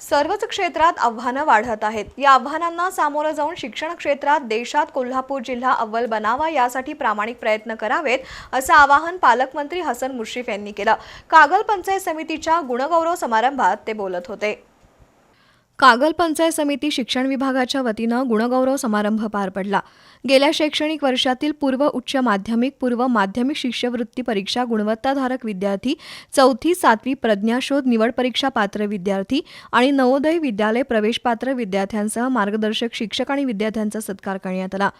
सर्वच क्षेत्रात आव्हानं वाढत आहेत. या आव्हानांना सामोरं जाऊन शिक्षण क्षेत्रात देशात कोल्हापूर जिल्हा अव्वल बनावा यासाठी प्रामाणिक प्रयत्न करावेत असं आवाहन पालकमंत्री हसन मुश्रीफ यांनी केलं. कागल पंचायत समितीच्या गुणगौरव समारंभात ते बोलत होते. कागल पंचायत समिती शिक्षण विभागाच्या वतीनं गुणगौरव समारंभ पार पडला. गेल्या शैक्षणिक वर्षातील पूर्व उच्च माध्यमिक पूर्व माध्यमिक शिष्यवृत्ती परीक्षा गुणवत्ताधारक विद्यार्थी चौथी सातवी प्रज्ञाशोध निवड परीक्षा पात्र विद्यार्थी आणि नवोदय विद्यालय प्रवेशपात्र विद्यार्थ्यांसह मार्गदर्शक शिक्षक आणि विद्यार्थ्यांचा सत्कार करण्यात आला.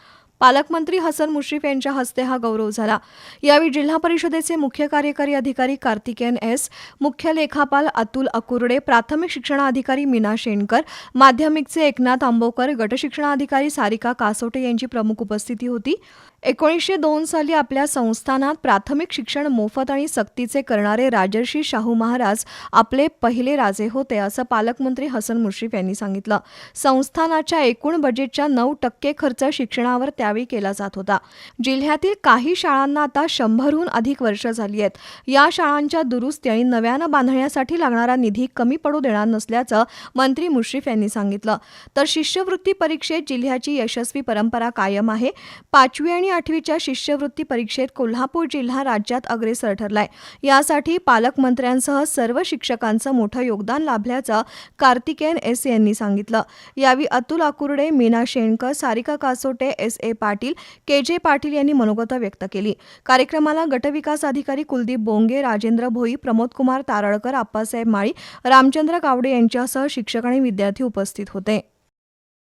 पालकमंत्री हसन मुश्रीफ यांच्या हस्ते हा गौरव झाला. यावेळी जिल्हा परिषदेचे मुख्य कार्यकारी अधिकारी कार्तिकेयन एस मुख्य लेखापाल अतुल अकुर्डे प्राथमिक शिक्षणाधिकारी मीना शेणकर माध्यमिकचे एकनाथ आंबोकर गटशिक्षणाधिकारी सारिका कासोटे यांची प्रमुख उपस्थिती होती. एकोणीसशे दोन साली आपल्या संस्थानात प्राथमिक शिक्षण मोफत आणि सक्तीचे करणारे राजर्षी शाहू महाराज आपले पहिले राजे होते असं पालकमंत्री हसन मुश्रीफ यांनी सांगितलं. संस्थानाच्या एकूण बजेटच्या नऊ टक्के खर्च शिक्षणावर त्या त्यावेळी केला जात होता. जिल्ह्यातील काही शाळांना आता शंभरहून अधिक वर्ष झाली आहेत. या शाळांच्या दुरुस्ती आणि नव्यानं बांधण्यासाठी लागणारा निधी कमी पडू देणार नसल्याचं मंत्री मुश्रीफ यांनी सांगितलं. तर शिष्यवृत्ती परीक्षेत जिल्ह्याची यशस्वी परंपरा कायम आहे. पाचवी आणि आठवीच्या शिष्यवृत्ती परीक्षेत कोल्हापूर जिल्हा राज्यात अग्रेसर ठरलाय. यासाठी पालकमंत्र्यांसह सर्व शिक्षकांचं मोठं योगदान लाभल्याचं कार्तिकेयन एस यांनी सांगितलं. यावेळी Atul Akurde Meena Shenkar Sarika Kasote S A Patil K J Patil यांनी मनोगत व्यक्त केली. कार्यक्रमाला गटविकास अधिकारी कुलदीप बोंगे राजेंद्र भोई प्रमोद कुमार तारळकर आप्पासाहेब माळी रामचंद्र गावडे यांच्यासह शिक्षक आणि विद्यार्थी उपस्थित होते.